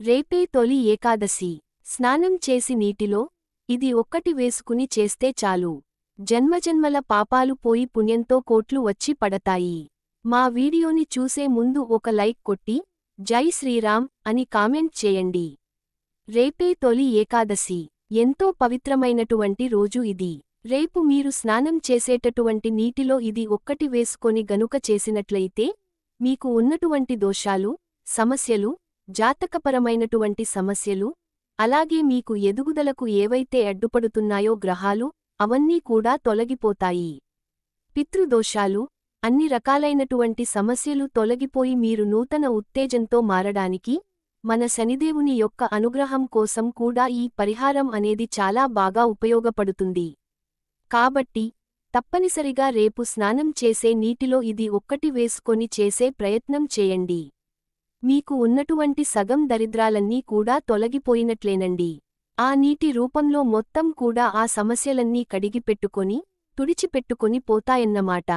రేపే తొలి ఏకాదశి. స్నానం చేసి నీటిలో ఇది ఒక్కటి వేసుకుని చేస్తే చాలు. జన్మజన్మల పాపాలు పోయి పుణ్యంతో కోట్లు వచ్చి పడతాయి. మా వీడియోని చూసే ముందు ఒక లైక్ కొట్టి జై శ్రీరామ్ అని కామెంట్ చేయండి. రేపే తొలి ఏకాదశి. ఎంతో పవిత్రమైనటువంటి రోజు ఇది. రేపు మీరు స్నానం చేసేటటువంటి నీటిలో ఇది ఒక్కటి వేసుకొని గనుక చేసినట్లయితే మీకు ఉన్నటువంటి దోషాలు సమస్యలు జాతకపరమైనటువంటి సమస్యలు అలాగే మీకు ఎదుగుదలకు ఏవైతే అడ్డుపడుతున్నాయో గ్రహాలు అవన్నీ కూడా తొలగిపోతాయి. పితృదోషాలు అన్ని రకాలైనటువంటి సమస్యలు తొలగిపోయి మీరు నూతన ఉత్తేజంతో మారడానికి మన శనిదేవుని యొక్క అనుగ్రహం కోసం కూడా ఈ పరిహారం అనేది చాలా బాగా ఉపయోగపడుతుంది. కాబట్టి తప్పనిసరిగా రేపు స్నానం చేసే నీటిలో ఇది ఒక్కటి వేసుకొని చేసే ప్రయత్నం చేయండి. మీకు ఉన్నటువంటి సగం దరిద్రాలన్నీ కూడా తొలగిపోయినట్లేనండి. ఆ నీటి రూపంలో మొత్తం కూడా ఆ సమస్యలన్నీ కడిగిపెట్టుకొని తుడిచిపెట్టుకొని పోతాయన్నమాట.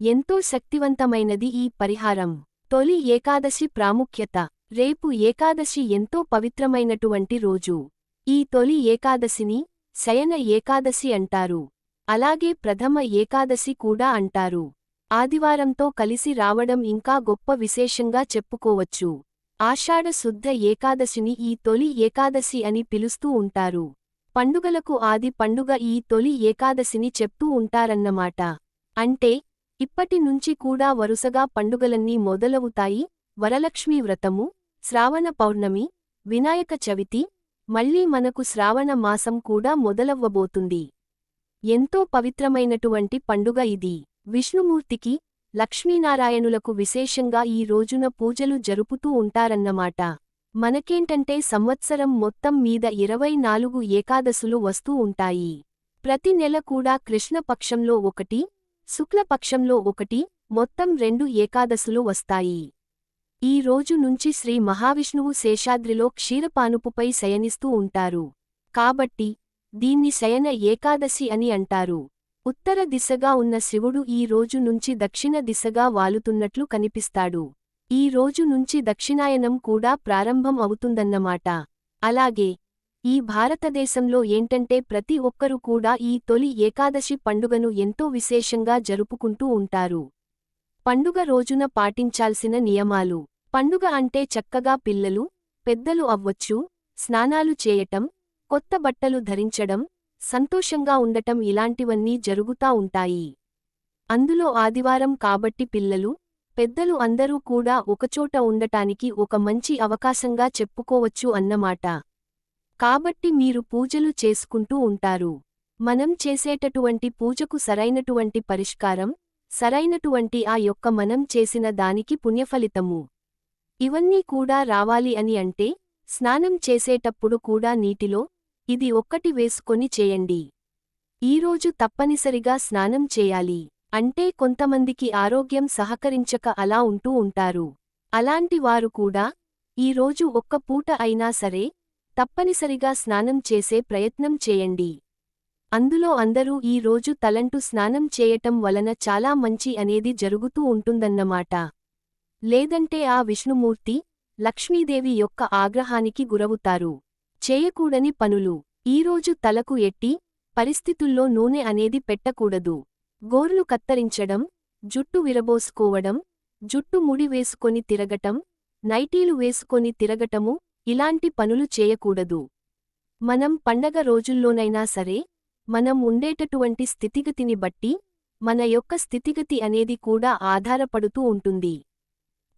ఎంతో శక్తివంతమైనది ఈ పరిహారం. తొలి ఏకాదశి ప్రాముఖ్యత. రేపు ఏకాదశి ఎంతో పవిత్రమైనటువంటి రోజు. ఈ తొలి ఏకాదశిని శయన ఏకాదశి అంటారు. అలాగే ప్రథమ ఏకాదశి కూడా అంటారు. ఆదివారంతో కలిసి రావడం ఇంకా గొప్ప విశేషంగా చెప్పుకోవచ్చు. ఆషాఢ శుద్ధ ఏకాదశిని ఈ తొలి ఏకాదశి అని పిలుస్తూ ఉంటారు. పండుగలకు ఆది పండుగ ఈ తొలి ఏకాదశిని చెప్తూ ఉంటారన్నమాట. అంటే ఇప్పటి నుంచి కూడా వరుసగా పండుగలన్నీ మొదలవుతాయి. వరలక్ష్మీ వ్రతము శ్రావణ పౌర్ణమి వినాయక చవితి మళ్ళీ మనకు శ్రావణ మాసం కూడా మొదలవ్వబోతుంది. ఎంతో పవిత్రమైనటువంటి పండుగ ఇది. విష్ణుమూర్తికి లక్ష్మీనారాయణులకు విశేషంగా ఈ రోజున పూజలు జరుపుతూ ఉంటారన్నమాట. మనకేంటంటే సంవత్సరం మొత్తం మీద ఇరవై నాలుగు ఏకాదశులు వస్తూ ఉంటాయి. ప్రతి నెల కూడా కృష్ణపక్షంలో ఒకటి శుక్లపక్షంలో ఒకటి మొత్తం రెండు ఏకాదశులు వస్తాయి. ఈ రోజు నుంచి శ్రీ మహావిష్ణువు శేషాద్రిలో క్షీరపానుపుపై శయనిస్తూ ఉంటారు. కాబట్టి దీన్ని శయన ఏకాదశి అని అంటారు. ఉత్తర దిశగా ఉన్న శివుడు ఈ రోజు నుంచి దక్షిణ దిశగా వాలుతున్నట్లు కనిపిస్తాడు. ఈ రోజు నుంచి దక్షిణాయనం కూడా ప్రారంభం అవుతుందన్నమాట. అలాగే ఈ భారతదేశంలో ఏంటంటే ప్రతి ఒక్కరూ కూడా ఈ తొలి ఏకాదశి పండుగను ఎంతో విశేషంగా జరుపుకుంటూ ఉంటారు. పండుగ రోజున పాటించాల్సిన నియమాలు. పండుగ అంటే చక్కగా పిల్లలు పెద్దలు అవ్వచ్చు స్నానాలు చేయటం కొత్త బట్టలు ధరించడం సంతోషంగా ఉండటం ఇలాంటివన్నీ జరుగుతా ఉంటాయి. అందులో ఆదివారం కాబట్టి పిల్లలు పెద్దలు అందరూ కూడా ఒకచోట ఉండటానికి ఒక మంచి అవకాశంగా చెప్పుకోవచ్చు అన్నమాట. కాబట్టి మీరు పూజలు చేసుకుంటూ ఉంటారు. మనం చేసేటటువంటి పూజకు సరైనటువంటి పరిష్కారం సరైనటువంటి ఆ యొక్క మనం చేసిన దానికి పుణ్యఫలితము. ఇవన్నీ కూడా రావాలి అని అంటే స్నానం చేసేటప్పుడు కూడా నీటిలో ఇది ఒక్కటి వేసుకొని చేయండి. ఈరోజు తప్పనిసరిగా స్నానం చేయాలి. అంటే కొంతమందికి ఆరోగ్యం సహకరించక అలా ఉంటూ ఉంటారు. అలాంటి వారు కూడా ఈరోజు ఒక్క పూట అయినా సరే తప్పనిసరిగా స్నానం చేసే ప్రయత్నం చేయండి. అందులో అందరూ ఈ రోజు తలంటు స్నానం చేయటం వలన చాలా మంచి అనేది జరుగుతూ ఉంటుందన్నమాట. లేదంటే ఆ విష్ణుమూర్తి లక్ష్మీదేవి యొక్క ఆగ్రహానికి గురవుతారు. చేయకూడని పనులు. ఈరోజు తలకు ఎట్టి పరిస్థితుల్లో నూనె అనేది పెట్టకూడదు. గోర్లు కత్తరించడం జుట్టు విరబోసుకోవడం జుట్టు ముడి వేసుకొని తిరగటం నైటీలు వేసుకొని తిరగటము ఇలాంటి పనులు చేయకూడదు. మనం పండగ రోజుల్లోనైనా సరే మనం ఉండేటటువంటి స్థితిగతిని బట్టి మన యొక్క స్థితిగతి అనేది కూడా ఆధారపడుతూ ఉంటుంది.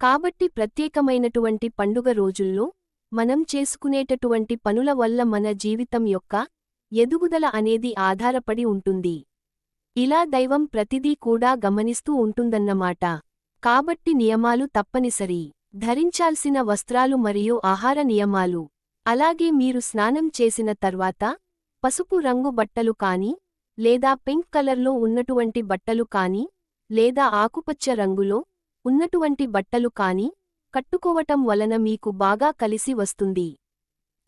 కాబట్టి ప్రత్యేకమైనటువంటి పండుగ రోజుల్లో మనం చేసుకునేటటువంటి పనుల వల్ల మన జీవితం యొక్క ఎదుగుదల అనేది ఆధారపడి ఉంటుంది. ఇలా దైవం ప్రతిదీ కూడా గమనిస్తూ ఉంటుందన్నమాట. కాబట్టి నియమాలు తప్పనిసరి. ధరించాల్సిన వస్త్రాలు మరియు ఆహార నియమాలు. అలాగే మీరు స్నానం చేసిన తర్వాత పసుపు రంగు బట్టలు కాని లేదా పింక్ కలర్లో ఉన్నటువంటి బట్టలు కాని లేదా ఆకుపచ్చ రంగులో ఉన్నటువంటి బట్టలు కాని కట్టుకోవటం వలన మీకు బాగా కలిసి వస్తుంది.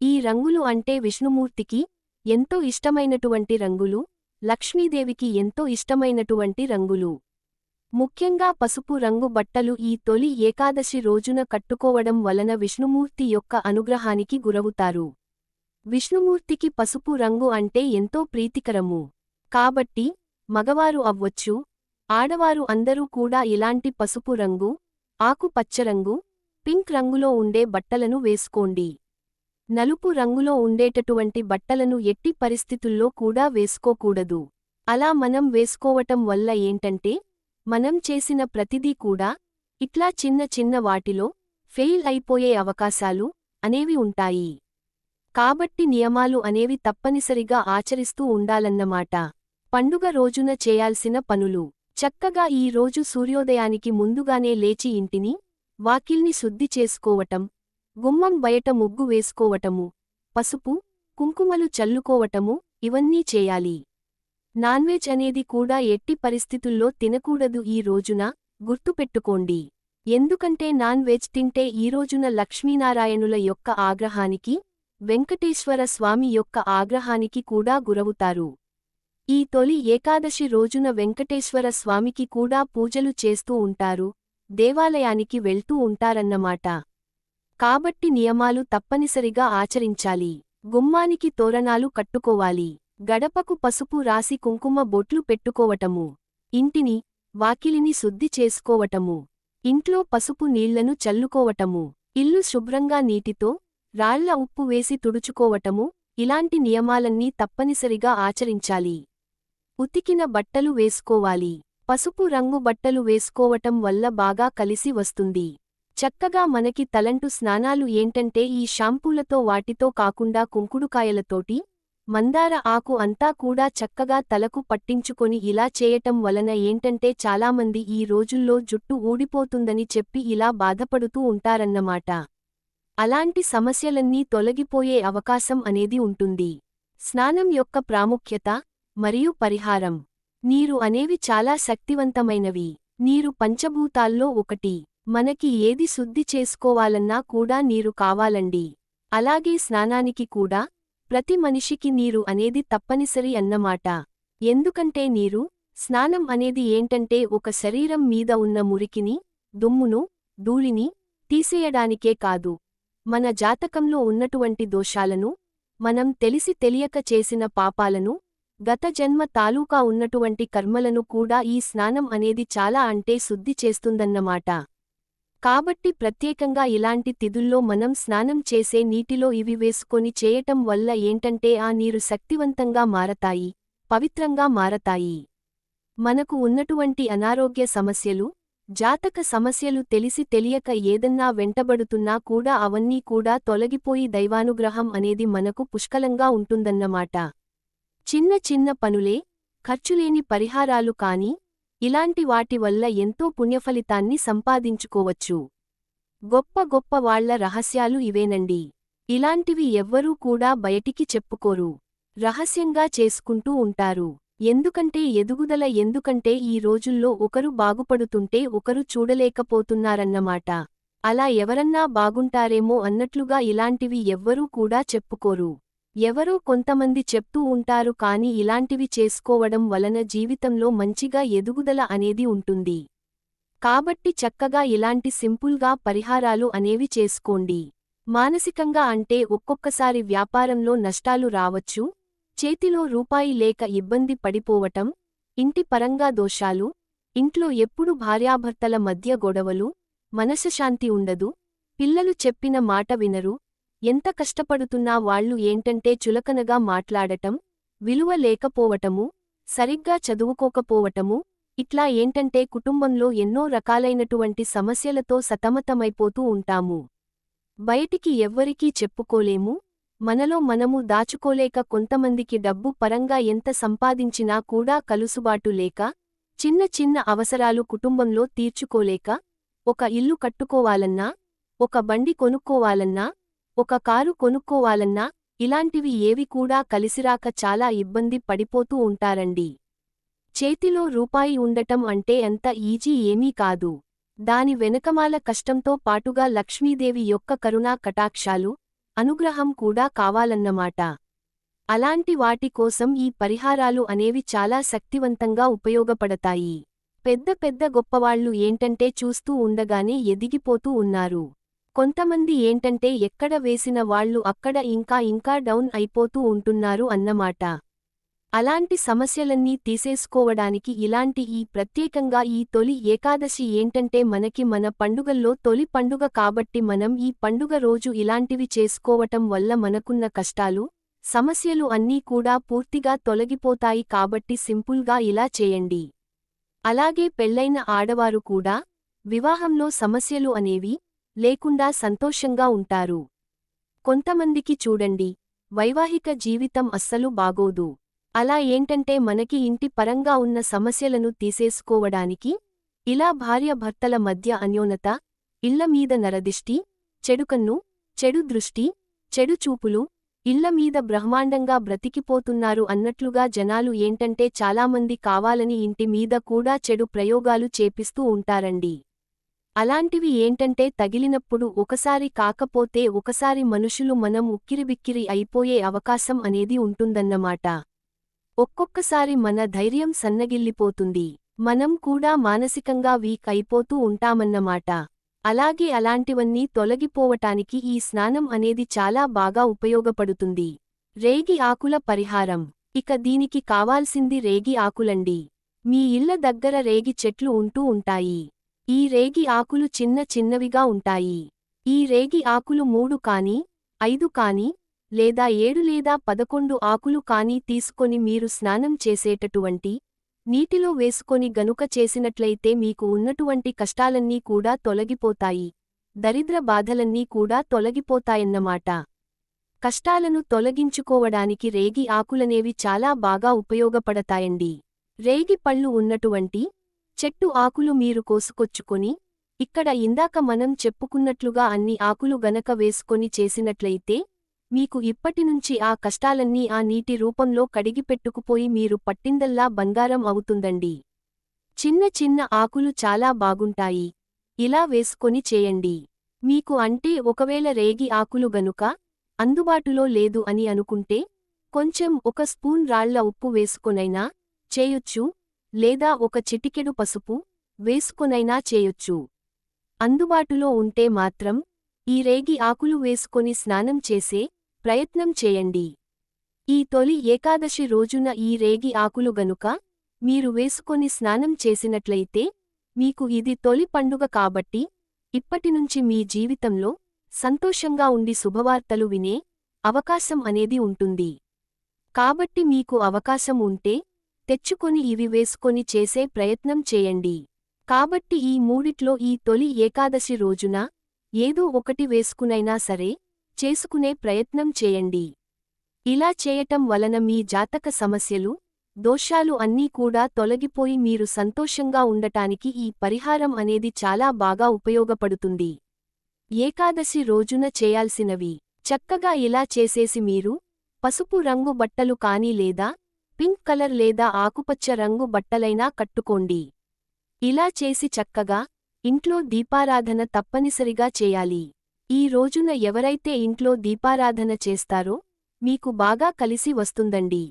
ఈ రంగులు అంటే విష్ణుమూర్తికి ఎంతో ఇష్టమైనటువంటి రంగులు లక్ష్మీదేవికి ఎంతో ఇష్టమైనటువంటి రంగులు. ముఖ్యంగా పసుపు రంగు బట్టలు ఈ తొలి ఏకాదశి రోజున కట్టుకోవడం వలన విష్ణుమూర్తి యొక్క అనుగ్రహానికి గురవుతారు. విష్ణుమూర్తికి పసుపు రంగు అంటే ఎంతో ప్రీతికరము. కాబట్టి మగవారు అవ్వచ్చు ఆడవారు అందరూ కూడా ఇలాంటి పసుపు రంగు ఆకుపచ్చరంగు పింక్ రంగులో ఉండే బట్టలను వేసుకోండి. నలుపు రంగులో ఉండేటటువంటి బట్టలను ఎట్టి పరిస్థితుల్లో కూడా వేసుకోకూడదు. అలా మనం వేసుకోవటం వల్ల ఏంటంటే మనం చేసిన ప్రతిదీ కూడా ఇట్లా చిన్న చిన్న వాటిలో ఫెయిల్ అయిపోయే అవకాశాలు అనేవి ఉంటాయి. కాబట్టి నియమాలు అనేవి తప్పనిసరిగా ఆచరిస్తూ ఉండాలన్నమాట. పండుగ రోజున చేయాల్సిన పనులు. చక్కగా ఈ రోజు సూర్యోదయానికి ముందుగానే లేచి ఇంటిని వాకిల్ని శుద్ధి చేసుకోవటం గుమ్మం బయట ముగ్గు వేసుకోవటము పసుపు కుంకుమలు చల్లుకోవటము ఇవన్నీ చేయాలి. నాన్వెజ్ అనేది కూడా ఎట్టి పరిస్థితుల్లో తినకూడదు ఈ రోజున గుర్తుపెట్టుకోండి. ఎందుకంటే నాన్ వెజ్ తింటే ఈ రోజున లక్ష్మీనారాయణుల యొక్క ఆగ్రహానికి వెంకటేశ్వర స్వామి యొక్క ఆగ్రహానికి కూడా గురవుతారు. ఈ తొలి ఏకాదశి రోజున వెంకటేశ్వర స్వామికి కూడా పూజలు చేస్తూ ఉంటారు. దేవాలయానికి వెళ్తూ ఉంటారన్నమాట. కాబట్టి నియమాలు తప్పనిసరిగా ఆచరించాలి. గుమ్మానికి తోరణాలు కట్టుకోవాలి. గడపకు పసుపు రాసి కుంకుమ బొట్లు పెట్టుకోవటము. ఇంటిని వాకిలిని శుద్ధి చేసుకోవటము. ఇంట్లో పసుపు నీళ్ళను చల్లుకోవటము. ఇల్లు శుభ్రంగా నీటితో రాళ్ళ ఉప్పు వేసి తుడుచుకోవటము. ఇలాంటి నియమాలన్నీ తప్పనిసరిగా ఆచరించాలి. ఉతికిన బట్టలు వేసుకోవాలి. పసుపు రంగు బట్టలు వేసుకోవటం వల్ల బాగా కలిసి వస్తుంది. చక్కగా మనకి తలంటు స్నానాలు ఏంటంటే ఈ షాంపూలతో వాటితో కాకుండా కుంకుడుకాయలతోటి మందార ఆకు అంతా కూడా చక్కగా తలకు పట్టించుకొని ఇలా చేయటం వలన ఏంటంటే చాలామంది ఈ రోజుల్లో జుట్టు ఊడిపోతుందని చెప్పి ఇలా బాధపడుతూ ఉంటారన్నమాట. అలాంటి సమస్యలన్నీ తొలగిపోయే అవకాశం అనేది ఉంటుంది. స్నానం యొక్క ప్రాముఖ్యత మరియు పరిహారం. నీరు అనేవి చాలా శక్తివంతమైనవి. నీరు పంచభూతాల్లో ఒకటి. మనకి ఏది శుద్ధి చేసుకోవాలన్నా కూడా నీరు కావాలండి. అలాగే స్నానానికి కూడా. ప్రతి మనిషికి నీరు అనేది తప్పనిసరి అన్నమాట. ఎందుకంటే నీరు స్నానం అనేది ఏంటంటే ఒక శరీరం మీద ఉన్న మురికిని దుమ్మును ధూళిని తీసేయడానికే కాదు. మన జాతకంలో ఉన్నటువంటి దోషాలను మనం తెలిసి తెలియక చేసిన పాపాలను గత జన్మ తాలూకా ఉన్నటువంటి కర్మలను కూడా ఈ స్నానం అనేది చాలా అంటే శుద్ధి చేస్తుందన్నమాట. కాబట్టి ప్రత్యేకంగా ఇలాంటి తిథుల్లో మనం స్నానం చేసే నీటిలో ఇవి వేసుకొని చేయటం వల్ల ఏంటంటే ఆ నీరు శక్తివంతంగా మారతాయి పవిత్రంగా మారతాయి. మనకు ఉన్నటువంటి అనారోగ్య సమస్యలు జాతక సమస్యలు తెలిసి తెలియక ఏదన్నా వెంటబడుతున్నా కూడా అవన్నీ కూడా తొలగిపోయి దైవానుగ్రహం అనేది మనకు పుష్కలంగా ఉంటుందన్నమాట. చిన్న చిన్న పనులే ఖర్చులేని పరిహారాలు కాని ఇలాంటి వాటి వల్ల ఎంతో పుణ్యఫలితాన్ని సంపాదించుకోవచ్చు. గొప్ప గొప్ప వాళ్ళ రహస్యాలు ఇవేనండి. ఇలాంటివి ఎవ్వరూ కూడా బయటికి చెప్పుకోరు. రహస్యంగా చేసుకుంటూ ఉంటారు. ఎందుకంటే ఎదుగుదల ఎందుకంటే ఈ రోజుల్లో ఒకరు బాగుపడుతుంటే ఒకరు చూడలేకపోతున్నారన్నమాట. అలా ఎవరన్నా బాగుంటారేమో అన్నట్లుగా ఇలాంటివి ఎవ్వరూ కూడా చెప్పుకోరు. ఎవరో కొంతమంది చెప్తూ ఉంటారు కాని ఇలాంటివి చేసుకోవడం వలన జీవితంలో మంచిగా ఎదుగుదల అనేది ఉంటుంది. కాబట్టి చక్కగా ఇలాంటి సింపుల్గా పరిహారాలు అనేవి చేసుకోండి. మానసికంగా అంటే ఒక్కొక్కసారి వ్యాపారంలో నష్టాలు రావచ్చు చేతిలో రూపాయి లేక ఇబ్బంది పడిపోవటం ఇంటి పరంగా దోషాలు ఇంట్లో ఎప్పుడు భార్యాభర్తల మధ్య గొడవలు మనసశాంతి ఉండదు పిల్లలు చెప్పిన మాట వినరు ఎంత కష్టపడుతున్నా వాళ్ళు ఏంటంటే చులకనగా మాట్లాడటం విలువ లేకపోవటము సరిగ్గా చదువుకోకపోవటము ఇట్లా ఏంటంటే కుటుంబంలో ఎన్నో రకాలైనటువంటి సమస్యలతో సతమతమైపోతూ ఉంటాము. బయటికి ఎవ్వరికీ చెప్పుకోలేము మనలో మనము దాచుకోలేక కొంతమందికి డబ్బు పరంగా ఎంత సంపాదించినా కూడా కలుసుబాటు లేక చిన్న చిన్న అవసరాలు కుటుంబంలో తీర్చుకోలేక ఒక ఇల్లు కట్టుకోవాలన్నా ఒక బండి కొనుక్కోవాలన్నా ఒక కారు కొనుక్కోవాలన్నా ఇలాంటివి ఏవి కూడా కలిసిరాక చాలా ఇబ్బంది పడిపోతూ ఉంటారండి. చేతిలో రూపాయి ఉండటం అంటే అంత ఈజీ ఏమీ కాదు. దాని వెనకమాల కష్టంతో పాటుగా లక్ష్మీదేవి యొక్క కరుణా కటాక్షాలు అనుగ్రహం కూడా కావాలన్నమాట. అలాంటి వాటి కోసం ఈ పరిహారాలు అనేవి చాలా శక్తివంతంగా ఉపయోగపడతాయి. పెద్ద పెద్ద గొప్పవాళ్ళు ఏంటంటే చూస్తూ ఉండగానే ఎదిగిపోతూ ఉన్నారు. కొంతమంది ఏంటంటే ఎక్కడ వేసిన వాళ్ళు అక్కడ ఇంకా ఇంకా డౌన్ అయిపోతూ ఉంటున్నారు అన్నమాట. అలాంటి సమస్యలన్నీ తీసేసుకోవడానికి ఇలాంటి ఈ ప్రత్యేకంగా ఈ తొలి ఏకాదశి ఏంటంటే మనకి మన పండుగల్లో తొలి పండుగ కాబట్టి మనం ఈ పండుగ రోజు ఇలాంటివి చేసుకోవటం వల్ల మనకున్న కష్టాలు సమస్యలు అన్నీ కూడా పూర్తిగా తొలగిపోతాయి కాబట్టి సింపుల్గా ఇలా చేయండి. అలాగే పెళ్ళైన ఆడవారు కూడా వివాహంలో సమస్యలు అనేవి లేకుండా సంతోషంగా ఉంటారు. కొంతమందికి చూడండి వైవాహిక జీవితం అస్సలు బాగోదు. అలా ఏంటంటే మనకి ఇంటి పరంగా ఉన్న సమస్యలను తీసేసుకోవడానికి ఇలా భార్యభర్తల మధ్య అన్యోనత ఇళ్ళ మీద నరదిష్టి చెడుకన్ను చెడు దృష్టి చెడు చూపులు ఇళ్ళ మీద బ్రహ్మాండంగా బ్రతికిపోతున్నారు అన్నట్లుగా జనాలు ఏంటంటే చాలామంది కావాలని ఇంటి మీద కూడా చెడు ప్రయోగాలు చేపిస్తూ ఉంటారండి. అలాంటివి ఏంటంటే తగిలినప్పుడు ఒకసారి కాకపోతే ఒకసారి మనుషులు మనం ఉక్కిరిబిక్కిరి అయిపోయే అవకాశం అనేది ఉంటుందన్నమాట. ఒక్కొక్కసారి మన ధైర్యం సన్నగిల్లిపోతుంది. మనం కూడా మానసికంగా వీక్ అయిపోతూ ఉంటామన్నమాట. అలాగే అలాంటివన్నీ తొలగిపోవటానికి ఈ స్నానం అనేది చాలా బాగా ఉపయోగపడుతుంది. రేగి ఆకుల పరిహారం. ఇక దీనికి కావాల్సింది రేగి ఆకులండి. మీ ఇళ్ళ దగ్గర రేగి చెట్లు ఉంటూ ఉంటాయి. ఈ రేగి ఆకులు చిన్న చిన్నవిగా ఉంటాయి. ఈ రేగి ఆకులు మూడు కాని ఐదు కాని లేదా ఏడు లేదా పదకొండు ఆకులు కాని తీసుకొని మీరు స్నానం చేసేటటువంటి నీటిలో వేసుకొని గనుక చేసినట్లయితే మీకు ఉన్నటువంటి కష్టాలన్నీ కూడా తొలగిపోతాయి. దరిద్ర బాధలన్నీ కూడా తొలగిపోతాయన్నమాట. కష్టాలను తొలగించుకోవడానికి రేగి ఆకులనేవి చాలా బాగా ఉపయోగపడతాయండి. రేగి పళ్ళు ఉన్నటువంటి చెట్టు ఆకులు మీరు కోసుకొచ్చుకొని ఇక్కడ ఇందాక మనం చెప్పుకున్నట్లుగా అన్ని ఆకులు గనక వేసుకొని చేసినట్లయితే మీకు ఇప్పటినుంచి ఆ కష్టాలన్నీ ఆ నీటి రూపంలో కడిగిపెట్టుకుపోయి మీరు పట్టిందల్లా బంగారం అవుతుందండి. చిన్న చిన్న ఆకులు చాలా బాగుంటాయి. ఇలా వేసుకొని చేయండి. మీకు అంటే ఒకవేళ రేగి ఆకులు గనుక అందుబాటులో లేదు అని అనుకుంటే కొంచెం ఒక స్పూన్ రాళ్ళ ఉప్పు వేసుకొనైనా చేయొచ్చు. లేదా ఒక చిటికెడు పసుపు వేసుకొనైనా చేయొచ్చు. అందుబాటులో ఉంటే మాత్రం ఈ రేగి ఆకులు వేసుకొని స్నానం చేసే ప్రయత్నం చేయండి. ఈ తొలి ఏకాదశి రోజున ఈ రేగి ఆకులు గనుక మీరు వేసుకొని స్నానం చేసినట్లయితే మీకు ఇది తొలి పండుగ కాబట్టి ఇప్పటినుంచి మీ జీవితంలో సంతోషంగా ఉండి శుభవార్తలు వినే అవకాశం అనేది ఉంటుంది. కాబట్టి మీకు అవకాశం ఉంటే తెచ్చుకొని ఇవి వేసుకొని చేసే ప్రయత్నం చేయండి. కాబట్టి ఈ మూడిట్లో ఈ తొలి ఏకాదశి రోజున ఏదో ఒకటి వేసుకునైనా సరే చేసుకునే ప్రయత్నం చేయండి. ఇలా చేయటం వలన మీ జాతక సమస్యలు దోషాలు అన్నీ కూడా తొలగిపోయి మీరు సంతోషంగా ఉండటానికి ఈ పరిహారం అనేది చాలా బాగా ఉపయోగపడుతుంది. ఏకాదశి రోజున చేయాల్సినవి చక్కగా ఇలా చేసేసి మీరు పసుపు రంగు బట్టలు కానీ లేదా పింక్ కలర్ లేదా ఆకుపచ్చ రంగు బట్టలైనా కట్టుకోండి. ఇలా చేసి చక్కగా ఇంట్లో దీపారాధన తప్పనిసరిగా చేయాలి. ఈ రోజున ఎవరైతే ఇంట్లో దీపారాధన చేస్తారో మీకు బాగా కలిసి వస్తుందండి.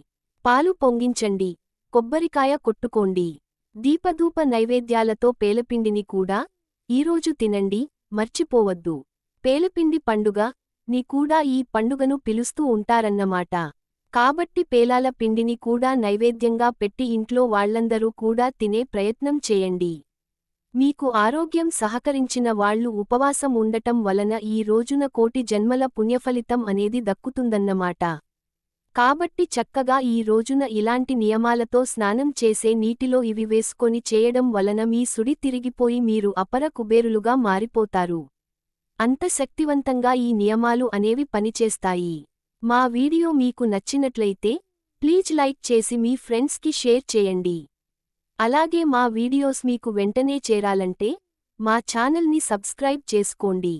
పాలు పొంగించండి. కొబ్బరికాయ కొట్టుకోండి. దీపధూప నైవేద్యాలతో పేలపిండిని కూడా ఈరోజు తినండి మర్చిపోవద్దు. పేలపిండి పండుగ నీ కూడా ఈ పండుగను పిలుస్తూ ఉంటారన్నమాట. కాబట్టి పేలాల పిండిని కూడా నైవేద్యంగా పెట్టి ఇంట్లో వాళ్ళందరూ కూడా తినే ప్రయత్నం చేయండి. మీకు ఆరోగ్యం సహకరించిన వాళ్ళు ఉపవాసం ఉండటం వలన ఈ రోజున కోటి జన్మల పుణ్యఫలితం అనేది దక్కుతుందన్నమాట. కాబట్టి చక్కగా ఈ రోజున ఇలాంటి నియమాలతో స్నానం చేసే నీటిలో ఇవి వేసుకొని చేయడం వలన మీ సుడి తిరిగిపోయి మీరు అపర కుబేరులుగా మారిపోతారు. అంత శక్తివంతంగా ఈ నియమాలు అనేవి పనిచేస్తాయి. మా వీడియో మీకు నచ్చినట్లయితే ప్లీజ్ లైక్ చేసి మీ ఫ్రెండ్స్కి షేర్ చేయండి. అలాగే మా వీడియోస్ మీకు వెంటనే చేరాలంటే మా ఛానల్ని సబ్స్క్రైబ్ చేసుకోండి.